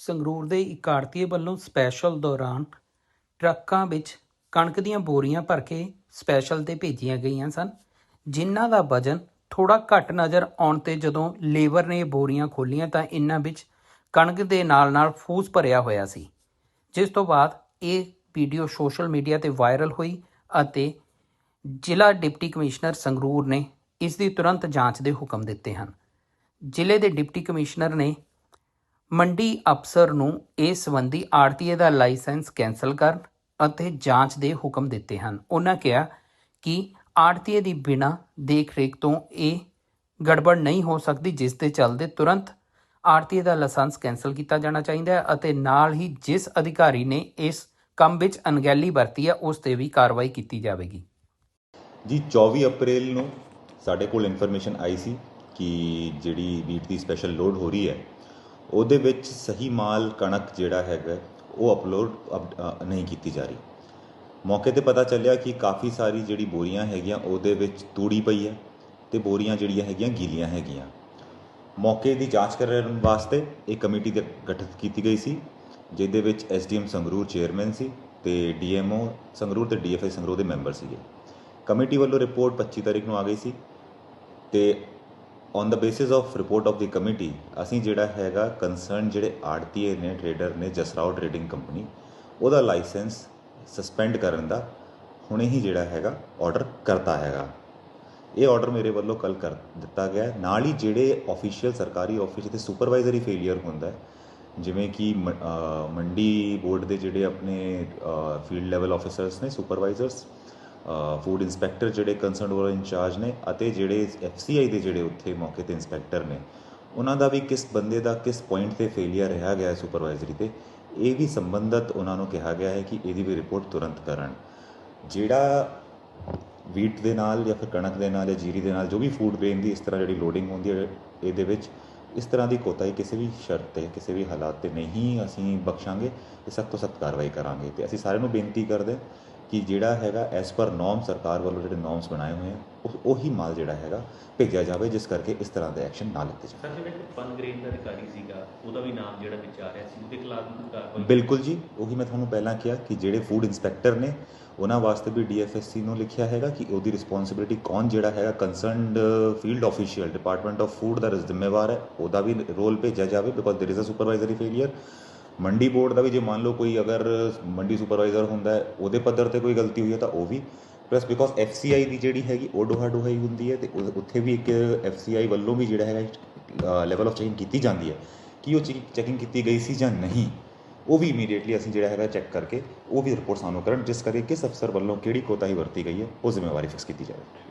ਸੰਗਰੂਰ ਦੇ ਇਕਾਰਤੀਏ ਵੱਲੋਂ ਸਪੈਸ਼ਲ ਦੌਰਾਨ ਟਰੱਕਾਂ ਵਿੱਚ ਕਣਕ ਦੀਆਂ ਬੋਰੀਆਂ ਭਰ ਕੇ ਸਪੈਸ਼ਲ ਤੇ ਭੇਜੀਆਂ ਗਈਆਂ ਸਨ, ਜਿਨ੍ਹਾਂ ਦਾ ਵਜ਼ਨ ਥੋੜਾ ਘੱਟ ਨਜ਼ਰ ਆਉਣ ਤੇ ਜਦੋਂ ਲੇਬਰ ਨੇ ਬੋਰੀਆਂ ਖੋਲੀਆਂ ਤਾਂ ਇਨ੍ਹਾਂ ਵਿੱਚ ਕਣਕ ਦੇ ਨਾਲ-ਨਾਲ ਫੂਸ ਭਰਿਆ ਹੋਇਆ ਸੀ। ਜਿਸ ਤੋਂ ਬਾਅਦ ਇਹ ਵੀਡੀਓ ਸੋਸ਼ਲ ਮੀਡੀਆ ਤੇ ਵਾਇਰਲ ਹੋਈ ਅਤੇ ਜ਼ਿਲ੍ਹਾ ਡਿਪਟੀ ਕਮਿਸ਼ਨਰ ਸੰਗਰੂਰ ਨੇ ਇਸ ਦੀ ਤੁਰੰਤ ਜਾਂਚ ਦੇ ਹੁਕਮ ਦਿੱਤੇ ਹਨ। ਜ਼ਿਲ੍ਹੇ ਦੇ ਡਿਪਟੀ ਕਮਿਸ਼ਨਰ ਨੇ ਮੰਡੀ ਅਫਸਰ ਨੂੰ ਇਸ ਸੰਬੰਧੀ ਆੜਤੀਏ ਦਾ ਲਾਇਸੈਂਸ ਕੈਂਸਲ ਕਰਨ ਅਤੇ ਜਾਂਚ ਦੇ ਹੁਕਮ ਦਿੱਤੇ ਹਨ। ਉਹਨਾਂ ਕਿਹਾ ਕਿ ਆੜਤੀਏ ਦੀ ਬਿਨਾਂ ਦੇਖ-ਰੇਖ ਤੋਂ ਇਹ ਗੜਬੜ ਨਹੀਂ ਹੋ ਸਕਦੀ, ਜਿਸ ਦੇ ਚੱਲਦੇ ਤੁਰੰਤ ਆੜਤੀਏ ਦਾ ਲਾਇਸੈਂਸ ਕੈਂਸਲ ਕੀਤਾ ਜਾਣਾ ਚਾਹੀਦਾ ਹੈ ਅਤੇ ਨਾਲ ਹੀ ਜਿਸ ਅਧਿਕਾਰੀ ਨੇ ਇਸ ਕੰਮ ਵਿੱਚ ਅਣਗਹਿਲੀ ਵਰਤੀ ਹੈ, ਉਸ ਤੇ ਵੀ ਕਾਰਵਾਈ ਕੀਤੀ ਜਾਵੇਗੀ। ਜੀ 24 ਅਪ੍ਰੈਲ ਨੂੰ ਸਾਡੇ ਕੋਲ ਇਨਫੋਰਮੇਸ਼ਨ ਆਈ ਸੀ ਕਿ ਜਿਹੜੀ ਵੀਟ ਦੀ ਸਪੈਸ਼ਲ ਲੋਡ ਹੋ ਰਹੀ ਹੈ ਉਹਦੇ ਵਿੱਚ ਸਹੀ ਮਾਲ ਕਣਕ ਜਿਹੜਾ ਹੈਗਾ, ਉਹ ਅਪਲੋਡ ਅਪ- ਨਹੀਂ ਕੀਤੀ ਜਾ ਰਹੀ। ਮੌਕੇ ਤੇ ਪਤਾ ਚੱਲਿਆ ਕਿ ਕਾਫੀ ਸਾਰੀ ਜਿਹੜੀ ਬੋਰੀਆਂ ਹੈਗੀਆਂ, ਉਹਦੇ ਵਿੱਚ ਤੂੜੀ ਪਈ ਹੈ ਤੇ ਬੋਰੀਆਂ ਜਿਹੜੀਆਂ ਹੈਗੀਆਂ, ਗੀਲੀਆਂ ਹੈਗੀਆਂ। ਮੌਕੇ ਦੀ ਜਾਂਚ ਕਰਨ ਵਾਸਤੇ ਇੱਕ ਕਮੇਟੀ ਗਠਿਤ ਕੀਤੀ ਗਈ ਸੀ, ਜਿਹਦੇ ਵਿੱਚ ਐਸਡੀਐਮ ਸੰਗਰੂਰ ਚੇਅਰਮੈਨ ਸੀ ਤੇ ਡੀਐਮਓ ਸੰਗਰੂਰ ਤੇ ਡੀਐਫਆਈ ਸੰਗਰੂਰ ਦੇ ਮੈਂਬਰ ਸੀਗੇ। ਕਮੇਟੀ ਵੱਲੋਂ ਰਿਪੋਰਟ 25 ਤਾਰੀਖ ਨੂੰ ਆ ਗਈ ਸੀ ਤੇ on the basis of report of the committee ਅਸੀਂ ਜਿਹੜਾ ਹੈਗਾ ਕੰਸਰਨ ਜਿਹੜੇ ਆੜਤੀਏ ਨੇ ਟਰੇਡਰ ਨੇ ਜਸਰਾਓ ਟਰੇਡਿੰਗ ਕੰਪਨੀ ਉਹਦਾ ਲਾਇਸੈਂਸ ਸਸਪੈਂਡ ਕਰਨ ਦਾ ਹੁਣੇ ਹੀ ਜਿਹੜਾ ਹੈਗਾ ਆਰਡਰ ਕਰਤਾ ਹੈਗਾ। ਇਹ ਆਰਡਰ ਮੇਰੇ ਵੱਲੋਂ ਕੱਲ ਕਰ ਦਿੱਤਾ ਗਿਆ ਨਾਲ ਹੀ ਜਿਹੜੇ ਆਫੀਸ਼ੀਅਲ ਸਰਕਾਰੀ ਆਫਿਸ ਤੇ ਸੁਪਰਵਾਈਜ਼ਰੀ ਫੇਲਿਅਰ ਹੁੰਦਾ ਜਿਵੇਂ ਕਿ ਮ- ਮੰਡੀ ਬੋਰਡ ਦੇ ਜਿਹੜੇ ਆਪਣੇ ਫੀਲਡ ਲੈਵਲ ਆਫੀਸਰਸ ਨੇ ਸੁਪਰਵਾਈਜ਼ਰਸ ਫੂਡ ਇੰਸਪੈਕਟਰ ਜਿਹੜੇ ਕੰਸਰਨਡ ਵਾਲੇ ਇੰਚਾਰਜ ਨੇ ਅਤੇ ਜਿਹੜੇ ਐਫਸੀਆਈ ਦੇ ਜਿਹੜੇ ਉੱਥੇ ਮੌਕੇ ਤੇ ਇੰਸਪੈਕਟਰ ਨੇ, ਉਹਨਾਂ ਦਾ ਵੀ ਕਿਸ ਬੰਦੇ ਦਾ ਕਿਸ ਪੁਆਇੰਟ ਤੇ ਫੇਲਿਅਰ ਰਿਹਾ ਗਿਆ ਸੁਪਰਵਾਈਜ਼ਰੀ ਤੇ, ਇਹ ਵੀ ਸੰਬੰਧਤ ਉਹਨਾਂ ਨੂੰ ਕਿਹਾ ਗਿਆ ਹੈ ਕਿ ਇਹਦੀ ਵੀ ਰਿਪੋਰਟ ਤੁਰੰਤ ਕਰਨ। ਜਿਹੜਾ ਵੀਟ ਦੇ ਨਾਲ ਜਾਂ ਫਿਰ ਕਣਕ ਦੇ ਨਾਲ ਜਾਂ ਜੀਰੀ ਦੇ ਨਾਲ ਜੋ ਵੀ ਫੂਡ ਗ੍ਰੇਨ ਦੀ ਇਸ ਤਰ੍ਹਾਂ ਜਿਹੜੀ ਲੋਡਿੰਗ ਹੁੰਦੀ ਹੈ ਇਹਦੇ ਵਿੱਚ, ਇਸ ਤਰ੍ਹਾਂ ਦੀ ਕੋਤਾਹੀ ਕਿਸੇ ਵੀ ਸ਼ਰਤ ਤੇ, ਕਿਸੇ ਵੀ ਹਾਲਾਤ ਤੇ ਨਹੀਂ ਅਸੀਂ ਬਖਸ਼ਾਂਗੇ ਤੇ ਸਖਤ ਤੋਂ ਸਖਤ ਕਾਰਵਾਈ ਕਰਾਂਗੇ ਤੇ ਅਸੀਂ ਸਾਰਿਆਂ ਨੂੰ ਬੇਨਤੀ ਕਰਦੇ ਕਿ ਜਿਹੜਾ ਹੈਗਾ ਐਸ ਪਰ ਨੋਰਮ ਸਰਕਾਰ ਵੱਲੋਂ ਜਿਹੜੇ ਨੋਰਮਸ ਬਣਾਏ ਹੋਏ ਆ ਉਹ ਉਹੀ ਮਾਲ ਜਿਹੜਾ ਹੈਗਾ ਭੇਜਿਆ ਜਾਵੇ ਜਿਸ ਕਰਕੇ ਇਸ ਤਰ੍ਹਾਂ ਦੇ ਐਕਸ਼ਨ ਨਾ ਲਿੱਤੇ ਜਾਣ ਸਰ ਜਿਹੜਾ ਇੱਕ ਪਨ ਗ੍ਰੇਨ ਦਾ ਅਧਿਕਾਰੀ ਸੀਗਾ ਉਹਦਾ ਵੀ ਨਾਮ ਜਿਹੜਾ ਵਿੱਚ ਆ ਰਿਹਾ ਸੀ ਉਹਦੇ ਖਿਲਾਫ ਵੀ ਕੋਈ ਕਾਰਵਾਈ ਬਿਲਕੁਲ ਜੀ ਉਹੀ ਮੈਂ ਤੁਹਾਨੂੰ ਪਹਿਲਾਂ ਕਿਹਾ ਕਿ ਜਿਹੜੇ ਫੂਡ ਇਨਸਪੈਕਟਰ ਨੇ ਉਹਨਾਂ ਵਾਸਤੇ ਵੀ ਡੀਐਫਐਸਸੀ ਨੂੰ ਲਿਖਿਆ ਹੈਗਾ ਕਿ ਉਹਦੀ ਰਿਸਪੌਂਸਿਬਿਲਟੀ ਕੌਣ ਜਿਹੜਾ ਹੈਗਾ concerned field official department of food ਦਾ ਜ਼ਿੰਮੇਵਾਰ ਹੈ ਉਹਦਾ ਵੀ ਰੋਲ ਭੇਜਿਆ ਜਾਵੇ because there is a supervisory failure mandi board ਦਾ ਵੀ ਜੇ ਮੰਨ ਲਓ ਕੋਈ ਅਗਰ ਮੰਡੀ ਸੁਪਰਵਾਈਜ਼ਰ ਹੁੰਦਾ ਹੈ, ਉਹਦੇ ਪੱਧਰ ਤੇ ਕੋਈ ਗਲਤੀ ਹੋਈ ਹੈ ਤਾਂ ਉਹ ਵੀ ਪਲੱਸ ਬਿਕੋਜ਼ ਐਫਸੀਆਈ ਦੀ ਜਿਹੜੀ ਹੈਗੀ, ਉਹ ਡੋਹਾ ਡੋਹਾਈ ਹੁੰਦੀ ਹੈ ਤੇ ਉੱਥੇ ਵੀ ਇੱਕ ਐਫਸੀਆਈ ਵੱਲੋਂ ਵੀ ਜਿਹੜਾ ਹੈਗਾ ਲੈਵਲ ਆਫ ਚੈਕਿੰਗ ਕੀਤੀ ਜਾਂਦੀ ਹੈ। ਕਿ ਉਹ ਚੈਕਿੰਗ ਕੀਤੀ ਗਈ ਸੀ ਜਾਂ ਨਹੀਂ, ਉਹ ਵੀ ਇਮੀਡੀਏਟਲੀ ਅਸੀਂ ਜਿਹੜਾ ਹੈਗਾ ਚੈੱਕ ਕਰਕੇ, ਉਹ ਵੀ ਰਿਪੋਰਟ ਸਾਨੂੰ ਕਰਨ, ਜਿਸ ਕਰਕੇ ਕਿਸ ਅਫਸਰ ਵੱਲੋਂ ਕਿਹੜੀ ਕੋਤਾਹੀ ਵਰਤੀ ਗਈ ਹੈ, ਉਹ ਜ਼ਿੰਮੇਵਾਰੀ ਫਿਕਸ ਕੀਤੀ ਜਾਵੇ।